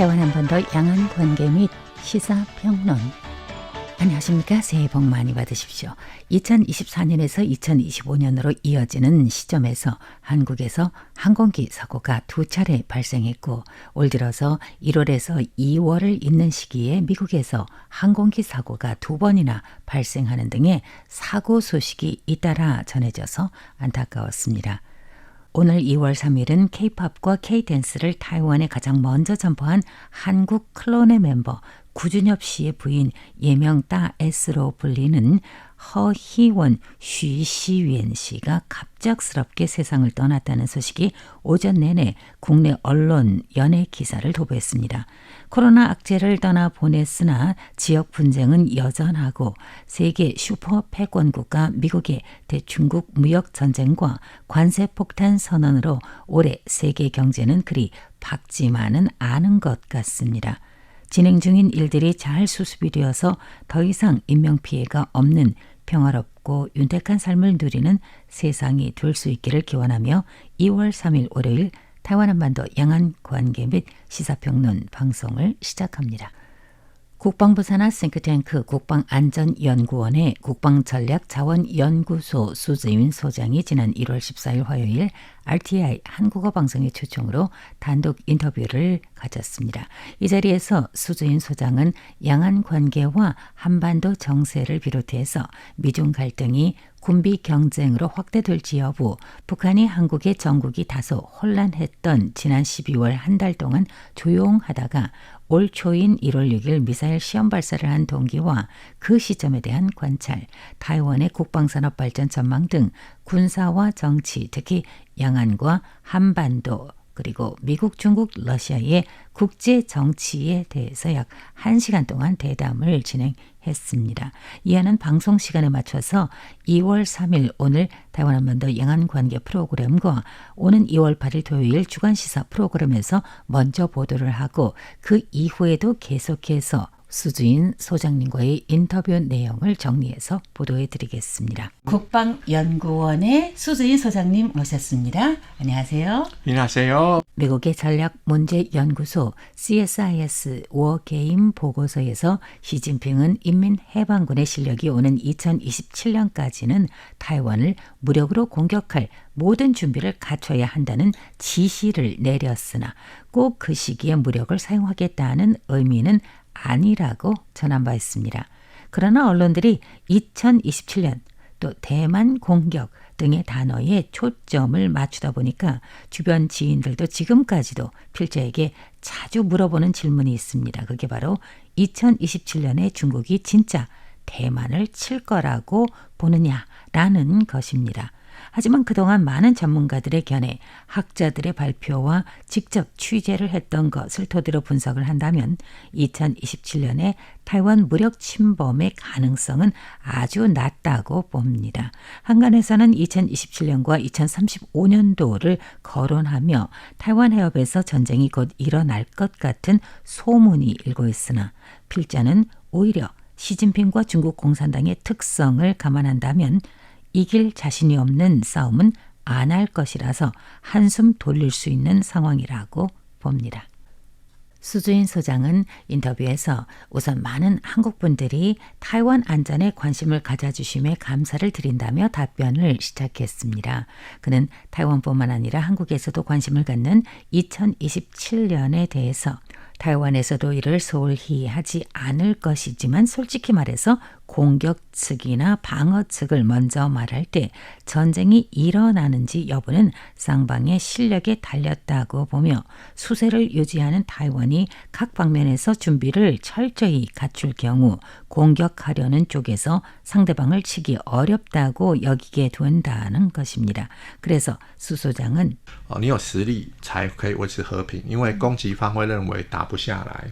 台湾한반도 양안 관계 및 시사 평론. 안녕하십니까. 새해 복 많이 받으십시오. 2024년에서 2025년으로 이어지는 시점에서 한국에서 항공기 사고가 두 차례 발생했고 올 들어서 1월에서 2월을 잇는 시기에 미국에서 항공기 사고가 두 번이나 발생하는 등의 사고 소식이 잇따라 전해져서 안타까웠습니다. 오늘 2월 3일은 K-팝과 K-댄스를 타이완에 가장 먼저 전파한 한국 클론의 멤버 구준엽 씨의 부인 예명 따 S로 불리는 허희원 쉬시위엔 씨가 갑작스럽게 세상을 떠났다는 소식이 오전 내내 국내 언론 연예 기사를 도배했습니다. 코로나 악재를 떠나 보냈으나 지역 분쟁은 여전하고 세계 슈퍼 패권 국가 미국의 대중국 무역 전쟁과 관세 폭탄 선언으로 올해 세계 경제는 그리 밝지만은 않은 것 같습니다. 진행 중인 일들이 잘 수습이 되어서 더 이상 인명 피해가 없는 평화롭고 윤택한 삶을 누리는 세상이 될 수 있기를 기원하며 2월 3일 월요일台湾 한반도 양안 관계 및 시사평론 방송을 시작합니다. 국방부 산하 싱크탱크 국방안전연구원의 국방전략자원연구소 수지윤 소장이 지난 1월 14일 화요일 RTI 한국어 방송의 초청으로 단독 인터뷰를 가졌습니다. 이 자리에서 수주인 소장은 양안 관계와 한반도 정세를 비롯해서 미중 갈등이 군비 경쟁으로 확대될지 여부, 북한이 한국의 정국이 다소 혼란했던 지난 12월 한 달 동안 조용하다가 올 초인 1월 6일 미사일 시험 발사를 한 동기와 그 시점에 대한 관찰, 타이완의 국방산업 발전 전망 등 군사와 정치, 특히 양안과 한반도, 그리고 미국, 중국, 러시아의 국제 정치에 대해서 약 1시간 동안 대담을 진행 했습니다. 이하는 방송 시간에 맞춰서 2월 3일 오늘台湾 한반도 양안 관계 프로그램과 오는 2월 8일 토요일 주간 시사 프로그램에서 먼저 보도를 하고 그 이후에도 계속해서 수주인 소장님과의 인터뷰 내용을 정리해서 보도해 드리겠습니다. 국방연구원의 수주인 소장님 모셨습니다. 안녕하세요. 안녕하세요. 미국의 전략 문제 연구소 CSIS 워게임 보고서에서 시진핑은 인민 해방군의 실력이 오는 2027년까지는 타이완을 무력으로 공격할 모든 준비를 갖춰야 한다는 지시를 내렸으나 꼭 그 시기에 무력을 사용하겠다는 의미는 아니라고 전한 바 있습니다. 그러나 언론들이 2027년 또 대만 공격 등의 단어에 초점을 맞추다 보니까 주변 지인들도 지금까지도 필자에게 자주 물어보는 질문이 있습니다. 그게 바로 2027년에 중국이 진짜 대만을 칠 거라고 보느냐라는 것입니다. 하지만 그동안 많은 전문가들의 견해, 학자들의 발표와 직접 취재를 했던 것을 토대로 분석을 한다면 2027년에 타이완 무력 침범의 가능성은 아주 낮다고 봅니다. 한간에서는 2027년과 2035년도를 거론하며 타이완 해협에서 전쟁이 곧 일어날 것 같은 소문이 일고 있으나 필자는 오히려 시진핑과 중국 공산당의 특성을 감안한다면 이길 자신이 없는 싸움은 안 할 것이라서 한숨 돌릴 수 있는 상황이라고 봅니다. 수주인 소장은 인터뷰에서 우선 많은 한국 분들이 타이완 안전에 관심을 가져주심에 감사를 드린다며 답변을 시작했습니다. 그는 타이완뿐만 아니라 한국에서도 관심을 갖는 2027년에 대해서 타이완에서도 이를 소홀히 하지 않을 것이지만 솔직히 말해서 공격 측이나 방어 측을 먼저 말할 때 전쟁이 일어나는지 여부는 쌍방의 실력에 달렸다고 보며 수세를 유지하는 타이완이 각 방면에서 준비를 철저히 갖출 경우 공격하려는 쪽에서 상대방을 치기 어렵다고 여기게 된다는 것입니다. 그래서 수 소장은 哦，你有实力才可以维持和平，因为攻击方会认为打不下来，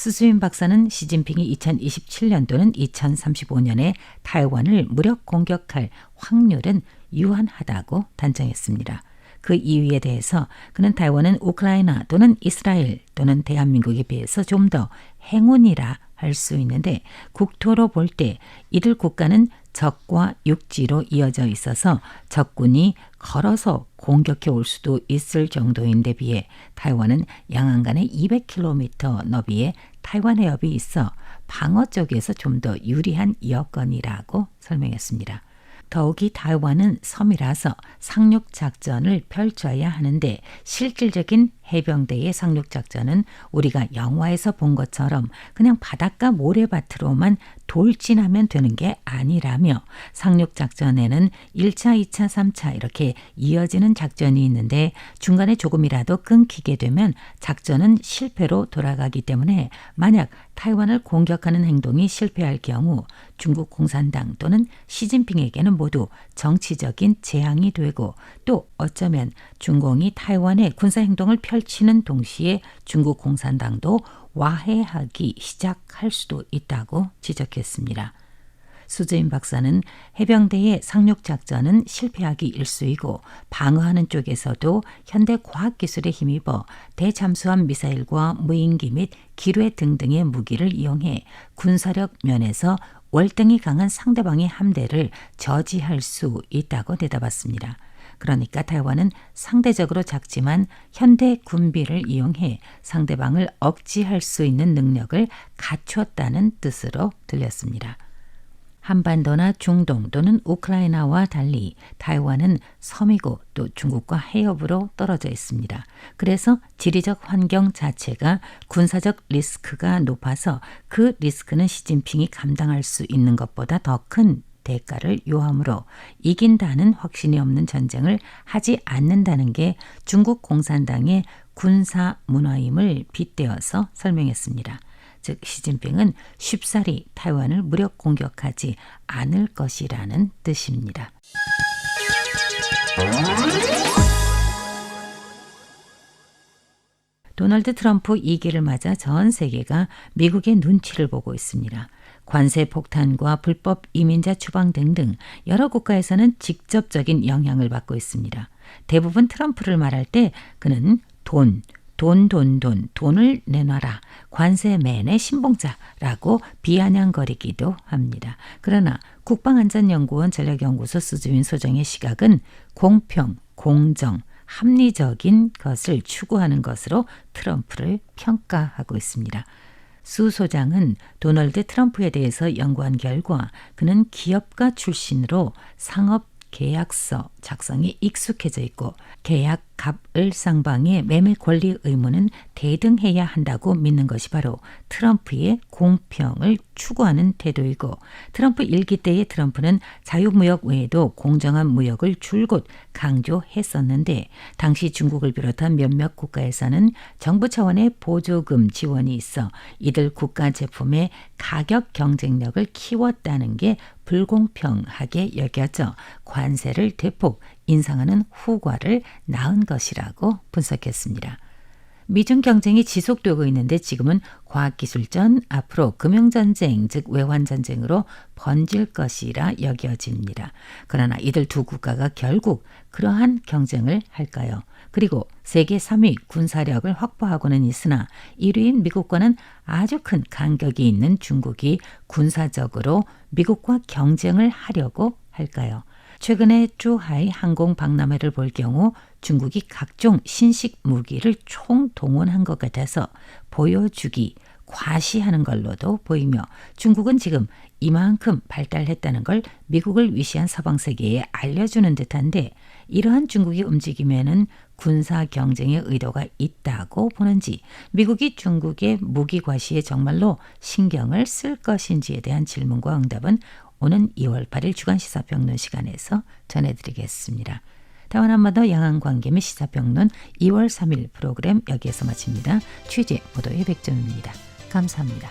스수인 박사는 시진핑이 2027년 또는 2035년에 타이완을 무력 공격할 확률은 유한하다고 단정했습니다. 그 이유에 대해서 그는 타이완은 우크라이나 또는 이스라엘 또는 대한민국에 비해서 좀 더 행운이라 할 수 있는데 국토로 볼 때 이들 국가는 적과 육지로 이어져 있어서 적군이 걸어서 공격해 올 수도 있을 정도인데 비해 타이완은 양안간에 200km 너비의 타이완 해협이 있어 방어 쪽에서 좀 더 유리한 여건이라고 설명했습니다. 더욱이 타이완은 섬이라서 상륙 작전을 펼쳐야 하는데 실질적인 해병대의 상륙 작전은 우리가 영화에서 본 것처럼 그냥 바닷가 모래밭으로만 돌진하면 되는 게 아니라며 상륙 작전에는 1차, 2차, 3차 이렇게 이어지는 작전이 있는데 중간에 조금이라도 끊기게 되면 작전은 실패로 돌아가기 때문에 만약 타이완을 공격하는 행동이 실패할 경우 중국 공산당 또는 시진핑에게는 모두 정치적인 재앙이 되고 또 어쩌면 중공이 타이완의 군사 행동을 펼 치는 동시에 중국 공산당도 와해하기 시작할 수도 있다고 지적했습니다. 수재인 박사는 해병대의 상륙 작전은 실패하기 일쑤이고 방어하는 쪽에서도 현대 과학 기술에 힘입어 대잠수함 미사일과 무인기 및 기뢰 등등의 무기를 이용해 군사력 면에서 월등히 강한 상대방의 함대를 저지할 수 있다고 대답했습니다. 그러니까 타이완은 상대적으로 작지만 현대 군비를 이용해 상대방을 억지할 수 있는 능력을 갖췄다는 뜻으로 들렸습니다. 한반도나 중동 또는 우크라이나와 달리 타이완은 섬이고 또 중국과 해협으로 떨어져 있습니다. 그래서 지리적 환경 자체가 군사적 리스크가 높아서 그 리스크는 시진핑이 감당할 수 있는 것보다 더 큰 대가를 요하므로 이긴다는 확신이 없는 전쟁을 하지 않는다는 게 중국 공산당의 군사 문화임을 빗대어서 설명했습니다. 즉 시진핑은 쉽사리 타이완을 무력 공격하지 않을 것이라는 뜻입니다. 도널드 트럼프 2기를 맞아 전 세계가 미국의 눈치를 보고 있습니다. 관세 폭탄과 불법 이민자 추방 등등 여러 국가에서는 직접적인 영향을 받고 있습니다. 대부분 트럼프를 말할 때 그는 돈, 돈, 돈, 돈, 돈을 내놔라. 관세맨의 신봉자라고 비아냥거리기도 합니다. 그러나 국방안전연구원 전략연구소 수주인 소정의 시각은 공평, 공정, 합리적인 것을 추구하는 것으로 트럼프를 평가하고 있습니다. 수 소장은 도널드 트럼프에 대해서 연구한 결과 그는 기업가 출신으로 상업 계약서 작성에 익숙해져 있고 계약 갑을 쌍방의 매매 권리 의무는 대등해야 한다고 믿는 것이 바로 트럼프의 공평을 추구하는 태도이고 트럼프 일기 때의 트럼프는 자유무역 외에도 공정한 무역을 줄곧 강조했었는데 당시 중국을 비롯한 몇몇 국가에서는 정부 차원의 보조금 지원이 있어 이들 국가 제품의 가격 경쟁력을 키웠다는 게 불공평하게 여겨져 관세를 대폭 인상하는 후과를 낳은 것이라고 분석했습니다. 미중 경쟁이 지속되고 있는데 지금은 과학기술전, 앞으로 금융전쟁, 즉 외환전쟁으로 번질 것이라 여겨집니다. 그러나 이들 두 국가가 결국 그러한 경쟁을 할까요? 그리고 세계 3위 군사력을 확보하고는 있으나 1위인 미국과는 아주 큰 간격이 있는 중국이 군사적으로 미국과 경쟁을 하려고 할까요? 최근에 쭈하이 항공 박람회를 볼 경우 중국이 각종 신식 무기를 총동원한 것 같아서 보여주기, 과시하는 걸로도 보이며 중국은 지금 이만큼 발달했다는 걸 미국을 위시한 서방 세계에 알려주는 듯한데 이러한 중국의 움직임에는 군사 경쟁의 의도가 있다고 보는지 미국이 중국의 무기 과시에 정말로 신경을 쓸 것인지에 대한 질문과 응답은 오는 2월 8일 주간 시사평론 시간에서 전해드리겠습니다. 다원 한마더 양안관계 및 시사평론 2월 3일 프로그램 여기에서 마칩니다. 취재 보도의 백점입니다. 감사합니다.